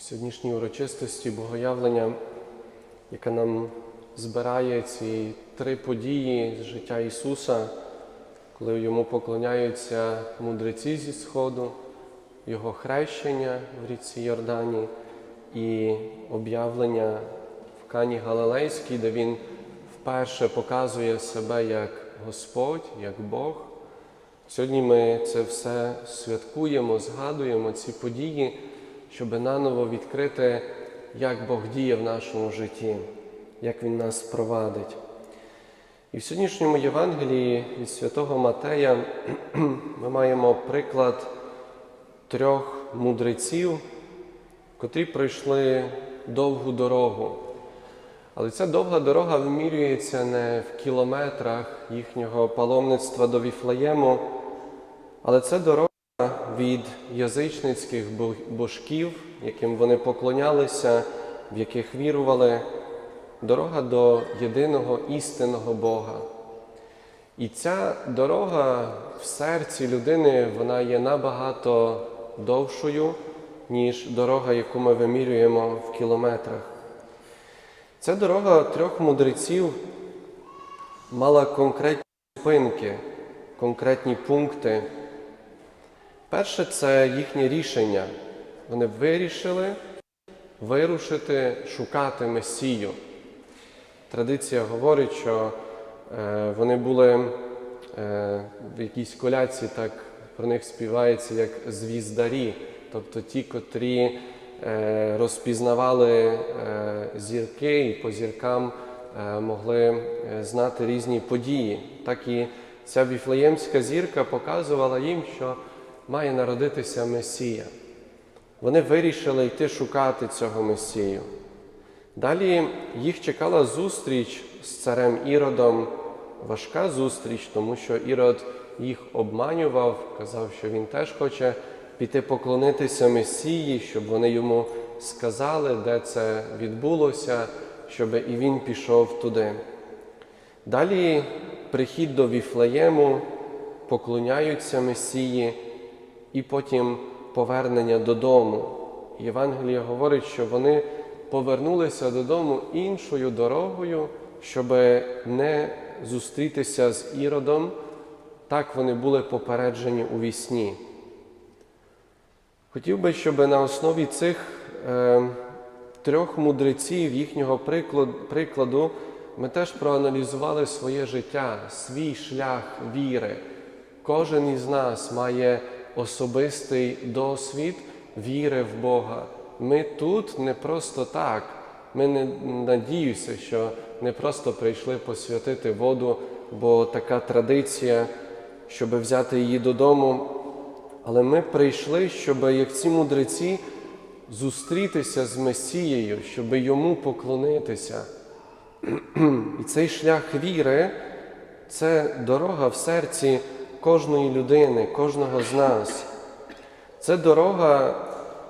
Сьогоднішній урочистості Богоявлення, яка нам збирає ці три події з життя Ісуса, коли йому поклоняються мудреці зі Сходу, Його хрещення в річці Йордані і об'явлення в Кані Галилейській, де Він вперше показує себе як Господь, як Бог. Сьогодні ми це все святкуємо, згадуємо ці події, щоб наново відкрити, як Бог діє в нашому житті, як Він нас провадить. І в сьогоднішньому Євангелії від святого Матея ми маємо приклад трьох мудреців, котрі пройшли довгу дорогу. Але ця довга дорога вимірюється не в кілометрах їхнього паломництва до Віфлеєму, але це дорога від язичницьких божків, яким вони поклонялися, в яких вірували, дорога до єдиного істинного Бога. І ця дорога в серці людини вона є набагато довшою, ніж дорога, яку ми вимірюємо в кілометрах. Ця дорога трьох мудреців мала конкретні зупинки, конкретні пункти. Перше це їхнє рішення. Вони вирішили вирушити, шукати Месію. Традиція говорить, що е, вони були е, в якійсь коляці, так про них співається як звіздарі, тобто ті, котрі е, розпізнавали зірки і по зіркам могли знати різні події. Так і ця віфлеємська зірка показувала їм, що має народитися Месія. Вони вирішили йти шукати цього Месію. Далі їх чекала зустріч з царем Іродом, важка зустріч, тому що Ірод їх обманював, казав, що він теж хоче піти поклонитися Месії, щоб вони йому сказали, де це відбулося, щоб і він пішов туди. Далі прихід до Віфлеєму, поклоняються Месії, і потім повернення додому. Євангелія говорить, що вони повернулися додому іншою дорогою, щоб не зустрітися з Іродом. Так вони були попереджені у вісні. Хотів би, щоб на основі цих е, трьох мудреців, їхнього прикладу, ми теж проаналізували своє життя, свій шлях віри. Кожен із нас має особистий досвід віри в Бога. Ми тут не просто так. Ми не надіюся, що не просто прийшли посвятити воду, бо така традиція, щоб взяти її додому. Але ми прийшли, щоб, як ці мудреці, зустрітися з Месією, щоб йому поклонитися. І цей шлях віри це дорога в серці кожної людини, кожного з нас. Це дорога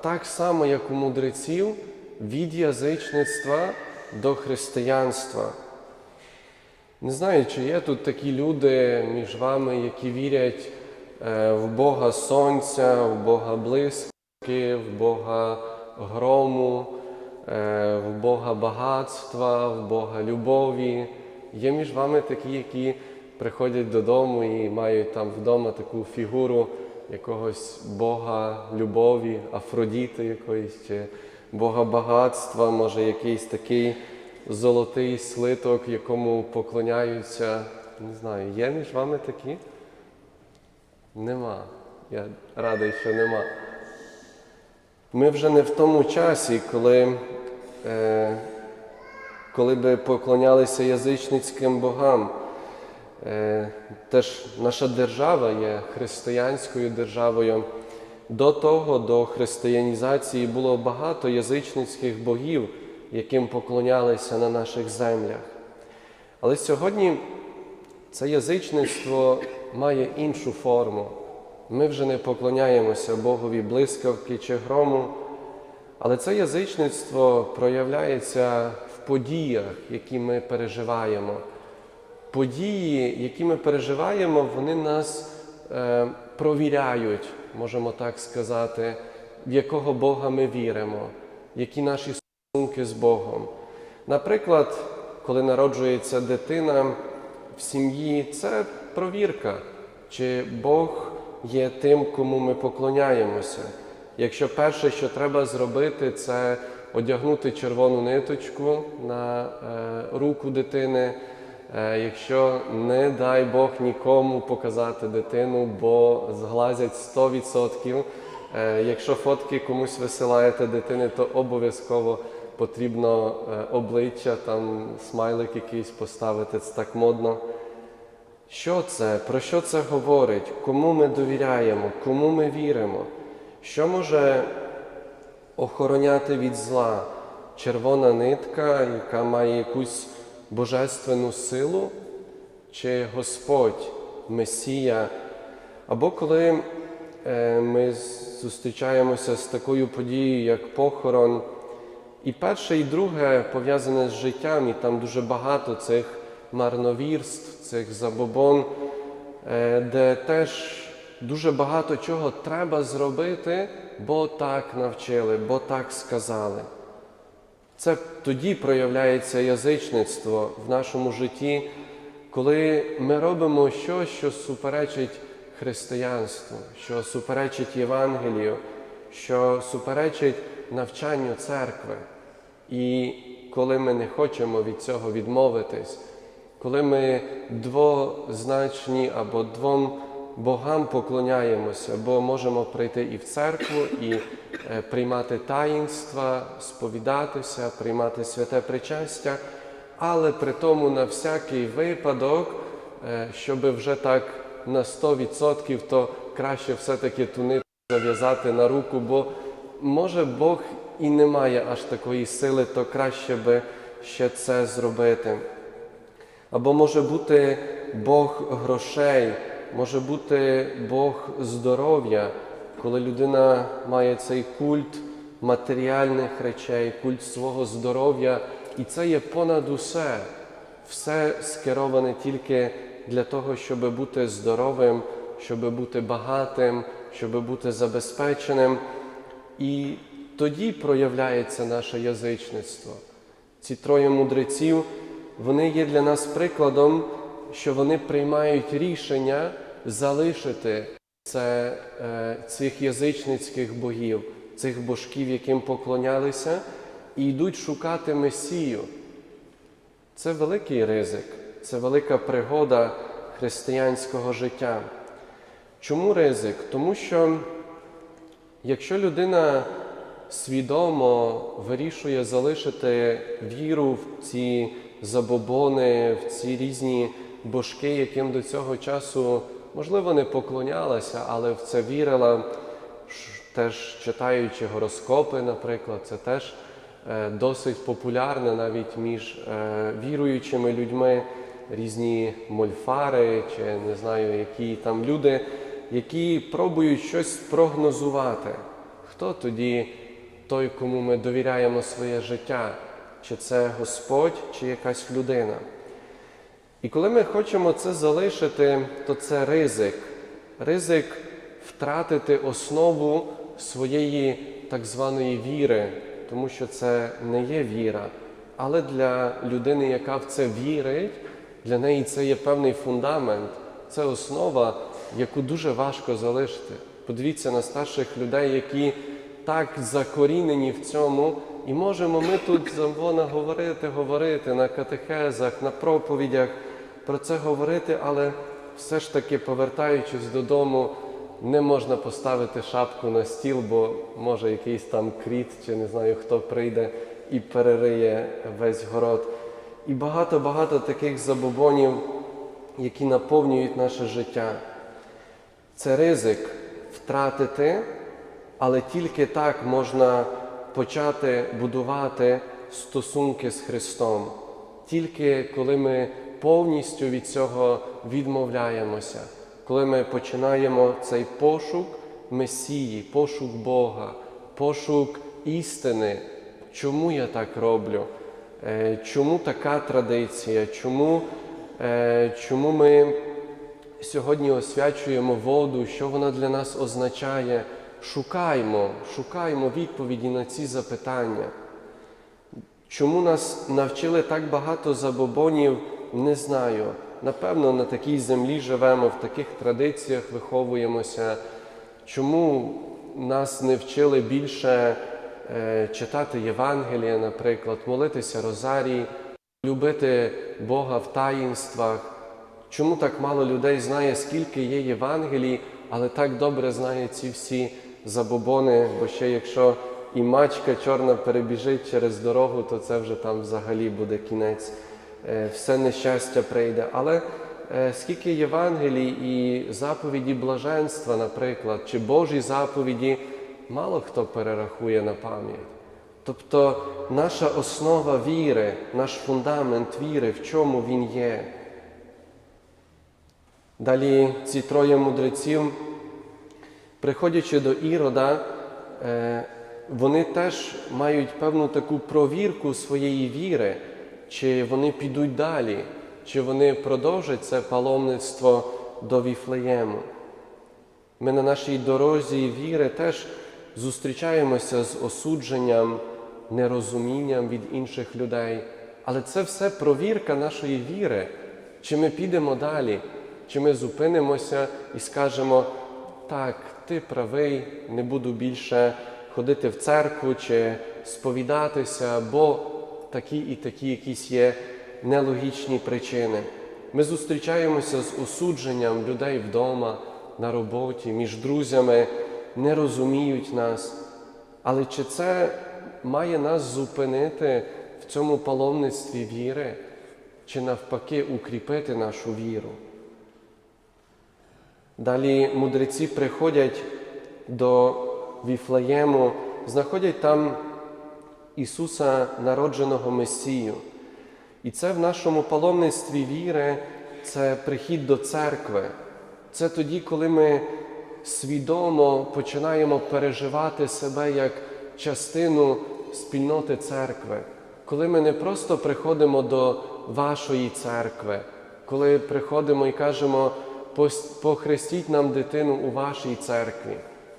так само, як у мудреців, від язичництва до християнства. Не знаю, чи є тут такі люди між вами, які вірять в Бога Сонця, в Бога близьки, в Бога грому, в Бога багатства, в Бога любові. Є між вами такі, які приходять додому і мають там вдома таку фігуру якогось Бога любові, Афродіти якоїсь, чи Бога багатства, може якийсь такий золотий слиток, якому поклоняються. Не знаю, є між вами такі? Нема. Я радий, що нема. Ми вже не в тому часі, коли е, коли би поклонялися язичницьким богам. Е, теж наша держава є християнською державою. До того, до християнізації було багато язичницьких богів, яким поклонялися на наших землях. Але сьогодні це язичництво має іншу форму. Ми вже не поклоняємося Богові блискавки чи грому, але це язичництво проявляється в подіях, які ми переживаємо. Події, які ми переживаємо, вони нас е, провіряють, можемо так сказати, в якого Бога ми віримо. які наші стосунки з Богом. Наприклад, коли народжується дитина в сім'ї, це провірка, чи Бог є тим, кому ми поклоняємося. Якщо перше, що треба зробити, це одягнути червону ниточку на е, руку дитини. Е, якщо не дай Бог нікому показати дитину, бо зглазять 100%. Е, якщо фотки комусь висилаєте дитини, то обов'язково потрібно е, обличчя, там смайлик якийсь поставити, це так модно. Що це? Про що це говорить? Кому ми довіряємо, кому ми віримо? Що може охороняти від зла червона нитка, яка має якусь божественну силу, чи Господь, Месія? Або коли е, ми зустрічаємося з такою подією, як похорон, і перше, і друге пов'язане з життям, і там дуже багато цих марновірств, цих забобон, е, де теж дуже багато чого треба зробити, бо так навчили, бо так сказали. Це тоді проявляється язичництво в нашому житті, коли ми робимо щось, що суперечить християнству, що суперечить Євангелію, що суперечить навчанню церкви. І коли ми не хочемо від цього відмовитись, коли ми двозначні або двом богам поклоняємося, бо можемо прийти і в церкву, і е, приймати таїнства, сповідатися, приймати святе причастя, але при тому на всякий випадок, е, щоб вже так на 100%, то краще все-таки ту нитку зав'язати на руку, бо може Бог і не має аж такої сили, то краще би ще це зробити. Або може бути Бог грошей, може бути Бог здоров'я, коли людина має цей культ матеріальних речей, культ свого здоров'я, і це є понад усе. Все скероване тільки для того, щоб бути здоровим, щоб бути багатим, щоб бути забезпеченим. І тоді проявляється наше язичництво. Ці троє мудреців, вони є для нас прикладом, що вони приймають рішення залишити це, е, цих язичницьких богів, цих божків, яким поклонялися, і йдуть шукати Месію. Це великий ризик, це велика пригода християнського життя. Чому ризик? Тому що якщо людина свідомо вирішує залишити віру в ці забобони, в ці різні божки, яким до цього часу, можливо, не поклонялася, але в це вірила, теж читаючи гороскопи, наприклад, це теж е, досить популярне навіть між е, віруючими людьми, різні мольфари, чи не знаю, які там люди, які пробують щось прогнозувати. Хто тоді той, кому ми довіряємо своє життя? Чи це Господь, чи якась людина? І коли ми хочемо це залишити, то це ризик. Ризик втратити основу своєї так званої віри, тому що це не є віра. Але для людини, яка в це вірить, для неї це є певний фундамент, це основа, яку дуже важко залишити. Подивіться на старших людей, які так закорінені в цьому, і можемо ми тут завона говорити, говорити на катехезах, на проповідях про це говорити, але все ж таки, повертаючись додому, не можна поставити шапку на стіл, бо може якийсь там кріт, чи не знаю хто прийде і перериє весь город. І багато-багато таких забобонів, які наповнюють наше життя. Це ризик втратити, але тільки так можна почати будувати стосунки з Христом. Тільки коли ми повністю від цього відмовляємося, коли ми починаємо цей пошук Месії, пошук Бога, пошук істини, чому я так роблю, Е, чому така традиція, чому, е, чому ми сьогодні освячуємо воду, що вона для нас означає, шукаймо, шукаймо відповіді на ці запитання. Чому нас навчили так багато забобонів, не знаю. Напевно, на такій землі живемо, в таких традиціях виховуємося. Чому нас не вчили більше е, читати Євангелія, наприклад, молитися Розарій, любити Бога в таїнствах? Чому так мало людей знає, скільки є Євангелій, але так добре знає ці всі забобони, бо ще якщо і мачка чорна перебіжить через дорогу, то це вже там взагалі буде кінець. Е, Все нещастя прийде. Але е, скільки Євангелій і заповіді блаженства, наприклад, чи Божі заповіді, мало хто перерахує на пам'ять. Тобто наша основа віри, наш фундамент віри, в чому він є. Далі ці троє мудреців, приходячи до Ірода, е, вони теж мають певну таку провірку своєї віри, чи вони підуть далі, чи вони продовжать це паломництво до Віфлеєму. Ми на нашій дорозі віри теж зустрічаємося з осудженням, нерозумінням від інших людей. Але це все провірка нашої віри, чи ми підемо далі, чи ми зупинимося і скажемо, так, ти правий, не буду більше ходити в церкву чи сповідатися, бо такі і такі якісь є нелогічні причини. Ми зустрічаємося з осудженням людей вдома, на роботі, між друзями, не розуміють нас. Але чи це має нас зупинити в цьому паломництві віри, чи навпаки укріпити нашу віру? Далі мудреці приходять до Віфлеєму, знаходять там Ісуса, народженого Месію. І це в нашому паломництві віри, це прихід до церкви. Це тоді, коли ми свідомо починаємо переживати себе як частину спільноти церкви, коли ми не просто приходимо до вашої церкви, коли приходимо і кажемо, похрестіть нам дитину у вашій церкві.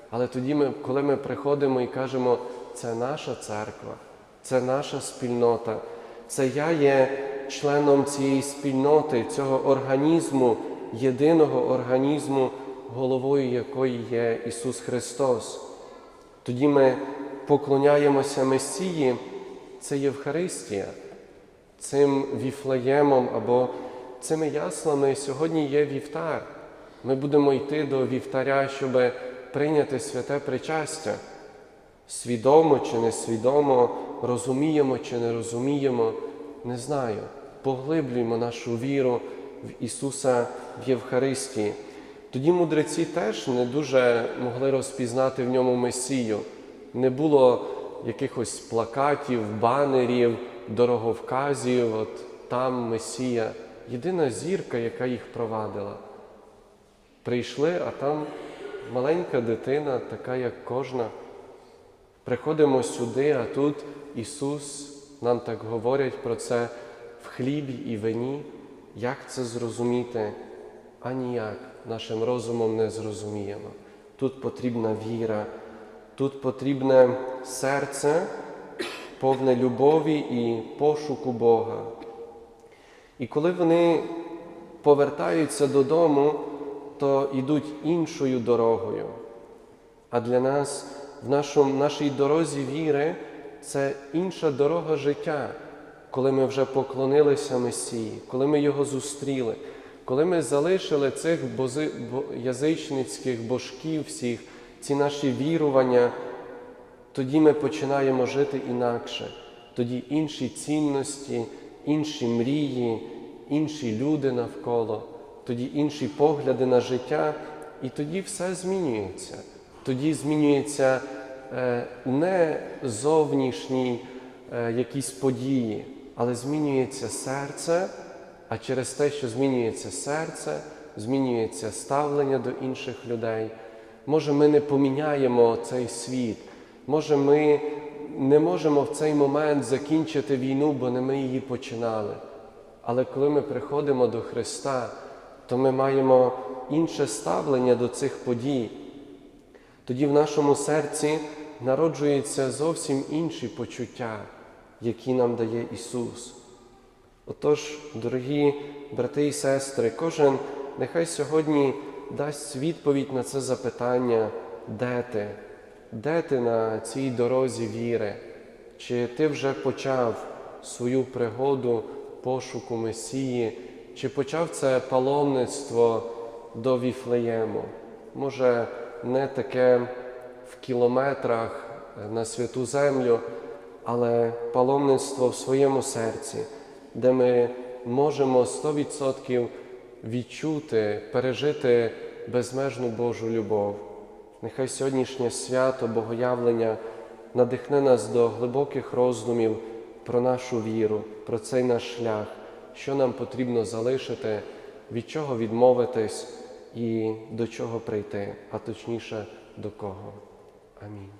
Але тоді, ми, коли ми приходимо і кажемо, це наша церква, це наша спільнота, це я є членом цієї спільноти, цього організму, єдиного організму, головою якої є Ісус Христос. Тоді ми поклоняємося Месії, це Євхаристія, цим віфлеємом або цими яслами сьогодні є вівтар. Ми будемо йти до вівтаря, щоб прийняти святе причастя. Свідомо чи несвідомо, розуміємо чи не розуміємо, не знаю. Поглиблюємо нашу віру в Ісуса в Євхаристії. Тоді мудреці теж не дуже могли розпізнати в ньому Месію. Не було якихось плакатів, банерів, дороговказів, от там Месія. Єдина зірка, яка їх провадила. Прийшли, а там маленька дитина, така як кожна. Приходимо сюди, а тут Ісус, нам так говорять про це в хлібі і вині. Як це зрозуміти? А ніяк нашим розумом не зрозуміємо. Тут потрібна віра, тут потрібне серце, повне любові і пошуку Бога. І коли вони повертаються додому, то йдуть іншою дорогою. А для нас в нашому, нашій дорозі віри це інша дорога життя, коли ми вже поклонилися Месії, коли ми Його зустріли, коли ми залишили цих бози, бо, язичницьких божків всіх, ці наші вірування, тоді ми починаємо жити інакше. Тоді інші цінності, інші мрії, інші люди навколо, тоді інші погляди на життя, і тоді все змінюється. Тоді змінюються е, не зовнішні е, якісь події, але змінюється серце, а через те, що змінюється серце, змінюється ставлення до інших людей. Може, ми не поміняємо цей світ, може, ми не можемо в цей момент закінчити війну, бо не ми її починали. Але коли ми приходимо до Христа, то ми маємо інше ставлення до цих подій. тоді в нашому серці народжуються зовсім інші почуття, які нам дає Ісус. Отож, дорогі брати і сестри, кожен нехай сьогодні дасть відповідь на це запитання, де ти? Де ти на цій дорозі віри? Чи ти вже почав свою пригоду пошуку Месії, чи почав це паломництво до Віфлеєму? Може, не таке в кілометрах на святу землю, але паломництво в своєму серці, де ми можемо 100% відчути, пережити безмежну Божу любов. Нехай сьогоднішнє свято Богоявлення надихне нас до глибоких роздумів про нашу віру, про цей наш шлях, що нам потрібно залишити, від чого відмовитись і до чого прийти, а точніше до кого. Амінь.